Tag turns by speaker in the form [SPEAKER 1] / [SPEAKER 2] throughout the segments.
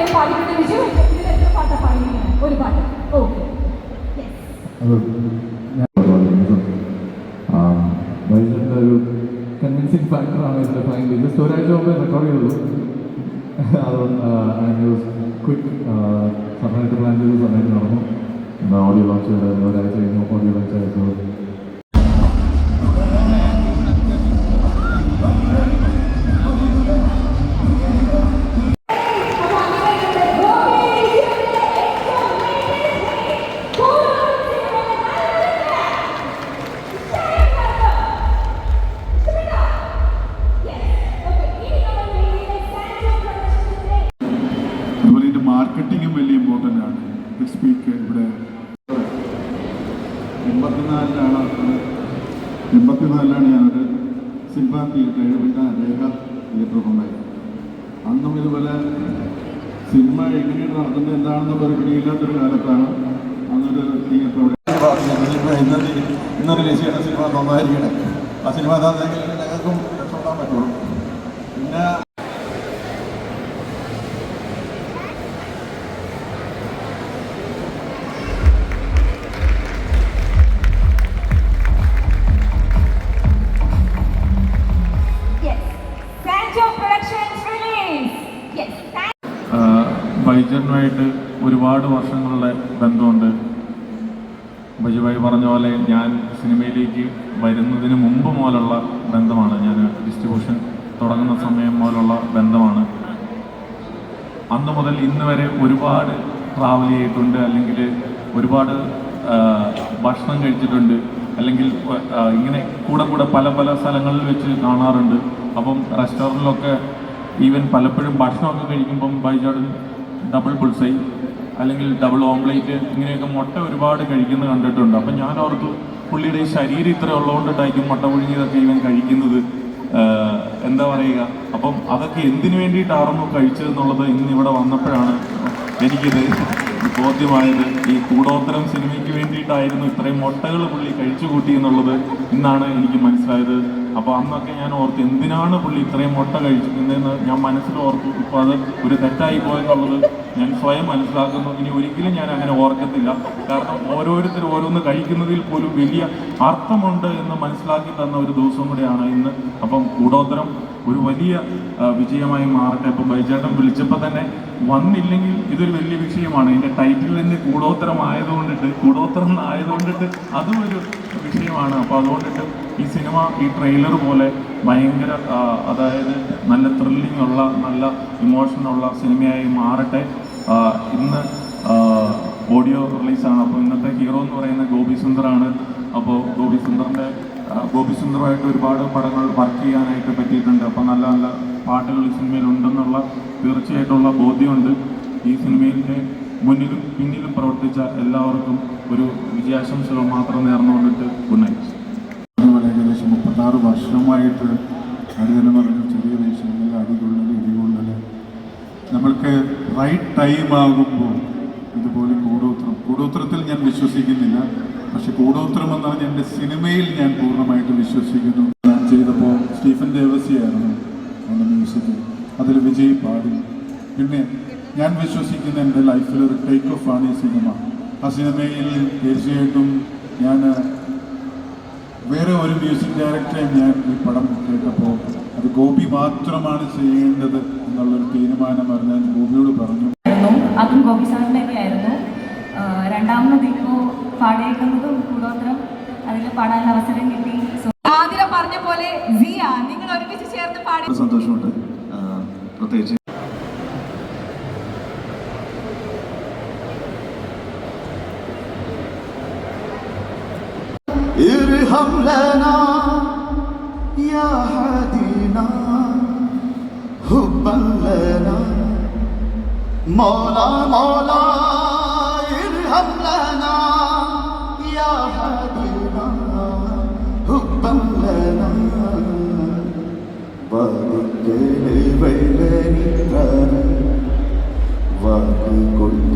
[SPEAKER 1] രണ്ടുപേരും പാടിക്കൊണ്ട് വിജു ഇതിൽ എത്ര പാട്ടാ പാടിയിരിക്കുന്നത്? ഒരു പാട്ട്. ഓക്കെ
[SPEAKER 2] ഒരു കൺവിൻസിങ് ഫാക്ടറാണ് ഇതിന്റെ ഫൈനലി ജസ്റ്റ് ഒരാഴ്ച മുമ്പേ റെക്കോർഡ് ചെയ്തുള്ളൂ. അതുകൊണ്ട് ക്വിക്ക് സമയത്ത് പ്ലാൻ ചെയ്ത സമയത്ത് നടന്നു. ഓഡിയോ ലോഞ്ച് ഒരാഴ്ച കഴിഞ്ഞു ഓഡിയോ ലോഞ്ച് ആയിരുന്നു
[SPEAKER 3] എൺപത്തിനാലിലാണ് എൺപത്തിനാലിലാണ് സിനിമ തിയേറ്റർ എഴുപിട്ട രേഖ തിയേറ്റർ കൊണ്ടായി അന്നും ഇതുപോലെ സിനിമ എങ്ങനെയാണ് നടത്തുന്നത് എന്താണെന്ന് പിടിയില്ലാത്തൊരു കാലത്താണ് അന്നൊരു തിയേറ്റർ ഇന്ന് റിലീസ് ചെയ്യുന്ന സിനിമ നന്നായിരിക്കണം. ആ സിനിമ അതാണെങ്കിൽ ഞങ്ങൾക്കും രക്ഷപ്പെടാൻ പറ്റുള്ളൂ. പിന്നെ
[SPEAKER 4] ബൈജനുമായിട്ട് ഒരുപാട് വർഷങ്ങളുടെ ബന്ധമുണ്ട്. ബൈജുഭായി പറഞ്ഞ പോലെ ഞാൻ സിനിമയിലേക്ക് വരുന്നതിന് മുമ്പ് മുതലുള്ള ബന്ധമാണ്. ഞാൻ ഡിസ്ട്രിബ്യൂഷൻ തുടങ്ങുന്ന സമയം മുതലുള്ള ബന്ധമാണ്. അന്ന് മുതൽ ഇന്ന് വരെ ഒരുപാട് ട്രാവൽ ചെയ്തിട്ടുണ്ട്. അല്ലെങ്കിൽ ഒരുപാട് ഭക്ഷണം കഴിച്ചിട്ടുണ്ട്. അല്ലെങ്കിൽ ഇങ്ങനെ കൂടെ കൂടെ പല പല സ്ഥലങ്ങളിൽ വെച്ച് കാണാറുണ്ട്. അപ്പം റെസ്റ്റോറന്റിലൊക്കെ ഈവൻ പലപ്പോഴും ഭക്ഷണമൊക്കെ കഴിക്കുമ്പം ബൈജാടൻ ഡബിൾ ബുൾസൈ അല്ലെങ്കിൽ ഡബിൾ ഓംപ്ലേറ്റ് ഇങ്ങനെയൊക്കെ മുട്ട ഒരുപാട് കഴിക്കുന്നത് കണ്ടിട്ടുണ്ട്. അപ്പം ഞാൻ ഓർത്തു പുള്ളിയുടെ ഈ ശരീരം ഇത്ര ഉള്ളതുകൊണ്ടിട്ടായിരിക്കും മുട്ട പുഴുങ്ങിയതൊക്കെ ഇവൻ കഴിക്കുന്നത്. എന്താ പറയുക? അപ്പം അതൊക്കെ എന്തിനു വേണ്ടിയിട്ടായിരുന്നു കഴിച്ചതെന്നുള്ളത് ഇന്ന് ഇവിടെ വന്നപ്പോഴാണ് എനിക്കിത് ബോധ്യമായത്. ഈ കൂടോത്തരം സിനിമയ്ക്ക് വേണ്ടിയിട്ടായിരുന്നു ഇത്രയും മുട്ടകൾ പുള്ളി കഴിച്ചു കൂട്ടി എന്നുള്ളത് ഇന്നാണ് എനിക്ക് മനസ്സിലായത്. അപ്പോൾ അന്നൊക്കെ ഞാൻ ഓർത്തു എന്തിനാണ് പുള്ളി ഇത്രയും മുട്ട കഴിച്ചിരുന്നതെന്ന് ഞാൻ മനസ്സിൽ ഓർത്തു. ഇപ്പോൾ അത് ഒരു തെറ്റായി പോയെന്നുള്ളത് ഞാൻ സ്വയം മനസ്സിലാക്കുന്നു. ഇനി ഒരിക്കലും ഞാൻ അങ്ങനെ ഓർക്കത്തില്ല. കാരണം ഓരോരുത്തർ ഓരോന്ന് കഴിക്കുന്നതിൽ പോലും വലിയ അർത്ഥമുണ്ട് എന്ന് മനസ്സിലാക്കി തന്ന ഒരു ദിവസം കൂടെയാണ് ഇന്ന്. അപ്പം കൂടോത്തരം ഒരു വലിയ വിജയമായി മാറട്ടെ. ഇപ്പം ബൈചേട്ടൻ വിളിച്ചപ്പോൾ തന്നെ വന്നില്ലെങ്കിൽ ഇതൊരു വലിയ വിഷയമാണ്. എന്റെ ടൈറ്റിൽ തന്നെ കൂടോത്തരം ആയതുകൊണ്ടിട്ട് കൂടോത്തരം ആയതുകൊണ്ടിട്ട് അതും ഒരു വിഷയമാണ്. അപ്പോൾ അതുകൊണ്ടിട്ട് ഈ സിനിമ ഈ ട്രെയിലർ പോലെ ഭയങ്കര അതായത് നല്ല ത്രില്ലിംഗ് ഉള്ള നല്ല ഇമോഷനുള്ള സിനിമയായി മാറട്ടെ. ഇന്ന് ഓഡിയോ റിലീസാണ് അപ്പോൾ ഇന്നത്തെ ഹീറോ എന്ന് പറയുന്ന ഗോപി സുന്ദറാണ്. അപ്പോൾ ഗോപി സുന്ദറിന്റെ ഗോപി സുന്ദറുമായിട്ട് ഒരുപാട് പടങ്ങൾ വർക്ക് ചെയ്യാനായിട്ട് പറ്റിയിട്ടുണ്ട്. അപ്പോൾ നല്ല നല്ല പാട്ടുകൾ ഈ സിനിമയിൽ ഉണ്ടെന്നുള്ള തീർച്ചയായിട്ടുള്ള ബോധ്യമുണ്ട്. ഈ സിനിമയിലെ മുന്നിലും പിന്നിലും പ്രവർത്തിച്ച എല്ലാവർക്കും ഒരു വിജയാശംസകൾ മാത്രം നേർന്നുകൊണ്ടിട്ട് ഗുഡ് നൈറ്റ്.
[SPEAKER 3] വർഷമായിട്ട് തന്നെ പറഞ്ഞു ചെറിയ ദേശങ്ങളിൽ അടികൊള്ളൽ ഇടികൊള്ളൽ നമ്മൾക്ക് റൈറ്റ് ടൈം ആകുമ്പോൾ ഇതുപോലെ കൂടോത്രം കൂടോത്രത്തിൽ ഞാൻ വിശ്വസിക്കുന്നില്ല പക്ഷെ കൂടോത്രം എന്നാണ് എന്റെ സിനിമയിൽ ഞാൻ പൂർണമായിട്ട് വിശ്വസിക്കുന്നു. ഞാൻ ചെയ്തപ്പോൾ സ്റ്റീഫൻ ദേവസിയായിരുന്നു എന്റെ മ്യൂസിക് അതിൽ വിജയ് പാടി. പിന്നെ ഞാൻ വിശ്വസിക്കുന്ന എന്റെ ലൈഫിൽ ഒരു ടേക്ക് ഓഫ് ആണ് ഈ സിനിമ. ആ സിനിമയിൽ തീർച്ചയായിട്ടും ഞാൻ വേറെ ഒരു മ്യൂസിക് ഡയറക്ടറെ ഞാൻ ഈ പടം കേട്ടപ്പോൾ അത് ഗോപി മാത്രമാണ് ചെയ്യേണ്ടത് എന്നുള്ളൊരു തീരുമാനം ഞാൻ ഗോപിയോട് പറഞ്ഞു.
[SPEAKER 5] അതും ഗോപി സാറിന്റെ ആയിരുന്നു. രണ്ടാമത് ഇപ്പോൾ പാടിയേക്കുന്നതും കൂടോത്രം അതിൽ പാടാനുള്ള അവസരം കിട്ടി.
[SPEAKER 6] ارحم لنا يا هدينا حبا لنا مولا مولا ارحم لنا يا هدينا حبا لنا വാദിക്കല് വെള്ളനിത്ര വാക്ക് കൊണ്ട്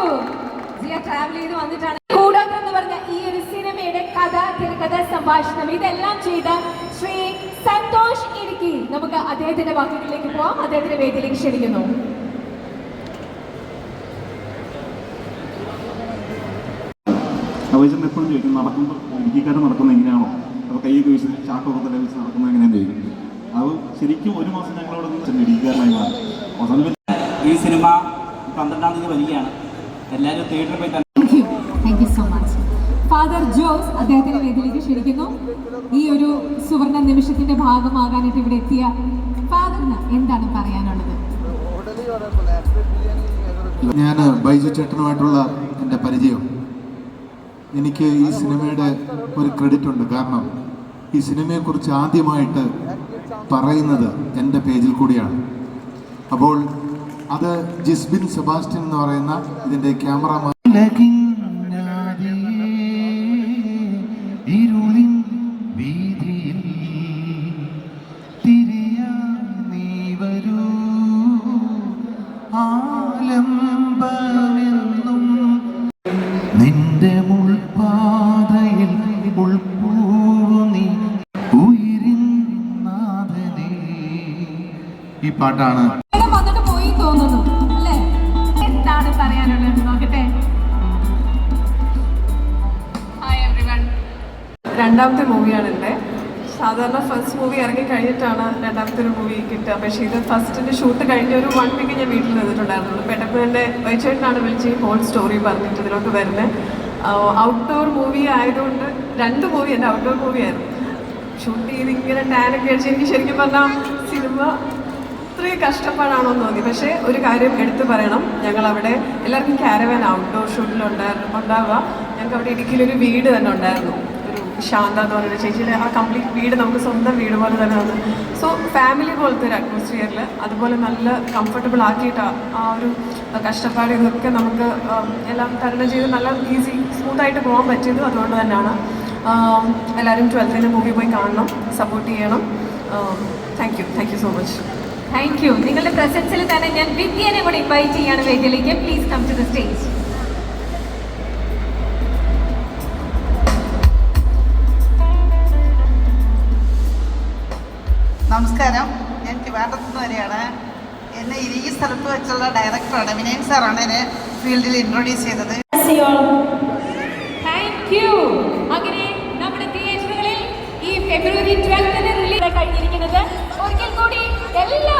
[SPEAKER 1] ട്രാവൽ ചെയ്ത് വന്നിട്ടാണ്. കൂടാതെ എന്ന് പറഞ്ഞ ഈ ഒരു സിനിമയുടെ കഥ തിരക്കഥ സംഭാഷണം ഇതെല്ലാം ചെയ്ത ശ്രീ സന്തോഷ് ഇരിക്കി നമുക്ക് അദ്ദേഹത്തിന്റെ വാക്കുകളിലേക്ക് പോവാം. അദ്ദേഹത്തിന്റെ വേദിയിലേക്ക് ക്ഷണിക്കുന്നു.
[SPEAKER 7] അവചരം എപ്പോഴും ചോദിക്കും നടക്കുമ്പോൾ ഇടുക്കിക്കാരൻ നടക്കുന്നത് എങ്ങനെയാണോ? അപ്പോൾ കൈ ഉപയോഗിച്ച് ചാക്കൊക്കെ തല വെച്ച് നടക്കുന്നത് എങ്ങനെയാണെന്ന് ചോദിക്കും അത് ശരിക്കും ഒരു മാസം ഞങ്ങളവിടെ നിന്ന് ഇടുക്കിക്കാരനായി മാറി. അവസാനം
[SPEAKER 8] ഈ സിനിമ പന്ത്രണ്ടാം തീയതി വരികയാണ്. എല്ലാവരും തിയേറ്ററിൽ പോയി
[SPEAKER 1] thank you so much father Jose അദ്ദേഹത്തിന്റെ വേദിയിലേക്ക് ക്ഷണിക്കുന്നു. ഈ ഒരു സുവർണ നിമിഷത്തിന്റെ ഭാഗമാകാനായിട്ട് ഇവിടെ എത്തിയ ഫാദറിന് എന്താണ് പറയാനുള്ളത്?
[SPEAKER 9] ഞാൻ ബൈജു ചേട്ടനുമായിട്ടുള്ള എന്റെ പരിചയം. എനിക്ക് ഈ സിനിമയുടെ ഒരു ക്രെഡിറ്റ് ഉണ്ട്. കാരണം ഈ സിനിമയെക്കുറിച്ച് ആദ്യമായിട്ട് പറയുന്നത് എന്റെ പേജിൽ കൂടിയാണ്. അപ്പോൾ അത് ജിസ്ബിൻ സെബാസ്റ്റ്യൻ എന്ന് പറയുന്ന ഇതിന്റെ ക്യാമറമാൻ. നിന്റെ ഈ പാട്ടാണ്
[SPEAKER 10] രണ്ടാമത്തെ മൂവിയാണ് എന്റെ സാധാരണ ഫസ്റ്റ് മൂവി ഇറങ്ങി കഴിഞ്ഞിട്ടാണ് രണ്ടാമത്തെ ഒരു മൂവി കിട്ടുക. പക്ഷേ ഇത് ഫസ്റ്റിന്റെ ഷൂട്ട് കഴിഞ്ഞ ഒരു വൺ വീക്ക് ഞാൻ വീട്ടിൽ നിന്നിട്ടുണ്ടായിരുന്നുള്ളൂ. പെട്ടെന്ന് തന്നെ വൈച്ചേട്ടനാണ് വിളിച്ച് ഈ ഹോൾ സ്റ്റോറി പറഞ്ഞിട്ട് ഇതിലോട്ട് വരുന്നത് ഔട്ട്ഡോർ മൂവി ആയതുകൊണ്ട് രണ്ട് മൂവി എന്റെ ഔട്ട്ഡോർ മൂവിയായിരുന്നു ഷൂട്ട് ചെയ്ത് ഇങ്ങനെ ടാനൊക്കെ അടിച്ച് എനിക്ക് ശരിക്കും പറഞ്ഞാൽ സിനിമ ഇത്രയും കഷ്ടപ്പാടാണോ എന്ന് തോന്നി. പക്ഷേ ഒരു കാര്യം എടുത്തു പറയണം. ഞങ്ങൾ അവിടെ എല്ലാവർക്കും ക്യാരവാൻ ഔട്ട്ഡോർ ഷൂട്ടിലുണ്ടായിരുന്നു ഉണ്ടാവുക. ഞങ്ങൾക്ക് അവിടെ ഇടുക്കിയിലൊരു വീട് തന്നെ ഉണ്ടായിരുന്നു. ശാന്ത എന്ന് പറയുന്ന ചേച്ചിയുടെ ആ കംപ്ലീറ്റ് വീട് നമുക്ക് സ്വന്തം വീട് പോലെ തന്നെ വന്നു. സോ ഫാമിലി പോലത്തെ ഒരു അറ്റ്മോസ്ഫിയറിൽ അതുപോലെ നല്ല കംഫർട്ടബിൾ ആക്കിയിട്ട് ആ ഒരു കഷ്ടപ്പാട് ഇതൊക്കെ നമുക്ക് എല്ലാം തരണം ചെയ്ത് നല്ല ഈസി സ്മൂത്തായിട്ട് പോകാൻ പറ്റിയത് അതുകൊണ്ട് തന്നെയാണ്. എല്ലാവരും ട്വൽത്തിന് മൂവി പോയി കാണണം സപ്പോർട്ട് ചെയ്യണം. Thank you thank you so much
[SPEAKER 1] thank you നിങ്ങളുടെ പ്രസൻസിൽ തന്നെ ഞാൻ വിദ്യനെ കൂടെ ഇൻവൈറ്റ് ചെയ്യാണ് വേദിയിലേക്ക്. Please come to the stage
[SPEAKER 11] നമസ്കാരം. ഞാൻ ട്രിവാൻഡ്രത്ത് നിന്ന് വരെയാണ് എന്നെ ഈ സ്ഥലത്ത് വെച്ചുള്ള ഡയറക്ടറാണ് വിനയൻ സാറാണ് എന്നെ ഫീൽഡിൽ ഇൻട്രൊഡ്യൂസ് ചെയ്തത്.
[SPEAKER 1] അങ്ങനെ നമ്മുടെ തിയേറ്ററുകളിൽ ഈ ഫെബ്രുവരി ട്വൽത്തിന് റിലീസ് കഴിഞ്ഞിരിക്കുന്നത് ഒരിക്കൽ കൂടി എല്ലാവർക്കും